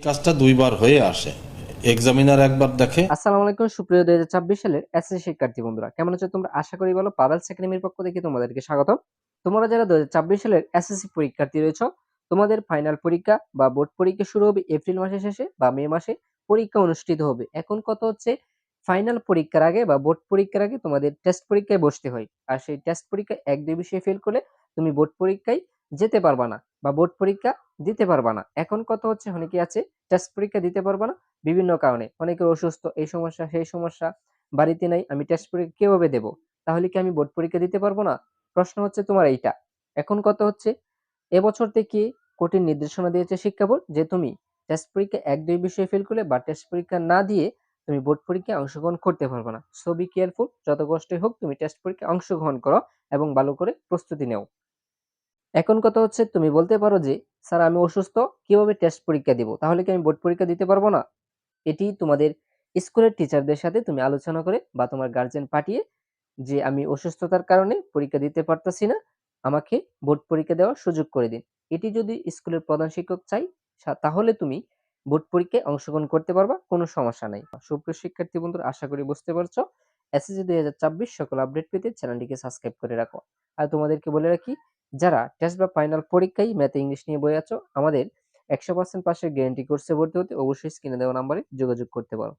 কাজটা দুইবার হয়ে আসে। এক্সামিনার একবার দেখে। আসসালামু আলাইকুম, সুপ্রিয় দুই হাজার চব্বিশ সালের এসএসসি শিক্ষার্থী বন্ধুরা, কেমন আছো তোমরা? আশা করি ভালো। পাবেলস একাডেমির পক্ষ থেকে তোমাদেরকে স্বাগতম। তোমরা যারা দুই হাজার চব্বিশ সালের এসএসসি পরীক্ষার্থী রয়েছে, তোমাদের ফাইনাল পরীক্ষা বা বোর্ড পরীক্ষা শুরু হবে এপ্রিল মাসের শেষে বা মে মাসে পরীক্ষা অনুষ্ঠিত হবে। এখন কত হচ্ছে ফাইনাল পরীক্ষার আগে বা বোর্ড পরীক্ষার আগে তোমাদের টেস্ট পরীক্ষায় বসতে হয়। আর সেই টেস্ট পরীক্ষায় এক দুই বিষয়ে ফেল করলে তুমি বোর্ড পরীক্ষায় যেতে পারবা না বা বোর্ড পরীক্ষা দিতে পারবা না। এখন কত হচ্ছে অনেকে আছে টেস্ট পরীক্ষা দিতে পারবা না বিভিন্ন কারণে। অনেকের অসুস্থ, এই সমস্যা, সেই সমস্যা, বাড়িতে নাই, আমি টেস্ট পরীক্ষা কীভাবে দেব? তাহলে কি আমি বোর্ড পরীক্ষা দিতে পারব না? প্রশ্ন হচ্ছে তোমার এইটা। এখন কত হচ্ছে, এবছর থেকে কঠিন নির্দেশনা দিয়েছে শিক্ষা বোর্ড যে তুমি টেস্ট পরীক্ষা এক, দুই বিষয়ে ফেল করলে বা টেস্ট পরীক্ষা না দিয়ে তুমি বোর্ড পরীক্ষায় অংশগ্রহণ করতে পারবে না। সো বি কেয়ারফুল যত কষ্টই হোক তুমি টেস্ট পরীক্ষায় অংশগ্রহণ করো এবং ভালো করে প্রস্তুতি নেও। এখন কথা হচ্ছে তুমি বলতে পারো যে, স্যার, আমি অসুস্থ, কীভাবে টেস্ট পরীক্ষা দিব? তাহলে কি আমি বোর্ড পরীক্ষা দিতে পারব না? এটি তোমাদের স্কুলের টিচারদের সাথে তুমি আলোচনা করে বা তোমার গার্জেন পাঠিয়ে যে, আমি অসুস্থতার কারণে পরীক্ষা দিতে পারতাছি না, আমাকে বোর্ড পরীক্ষা দেওয়ার সুযোগ করে দিন। এটি যদি স্কুলের প্রধান শিক্ষক চাই তাহলে তুমি বোর্ড পরীক্ষায় অংশগ্রহণ করতে পারবা, কোনো সমস্যা নাই। সুপ্রিয় শিক্ষার্থী বন্ধুরা, আশা করি বুঝতে পারছ। এসএসসি দুই হাজার চব্বিশ সকল আপডেট পেতে চ্যানেলটিকে সাবস্ক্রাইব করে রাখো। আর তোমাদেরকে বলে রাখি যারা টেস্ট বা ফাইনাল পরীক্ষায় ম্যাথে ইংলিশ নিয়ে বই আছো, আমাদের একশো পার্সেন্ট পাশের গ্যারান্টি কোর্সে ভর্তি হতে অবশ্যই স্ক্রিনে দেওয়া নাম্বারে যোগাযোগ করতে পারো।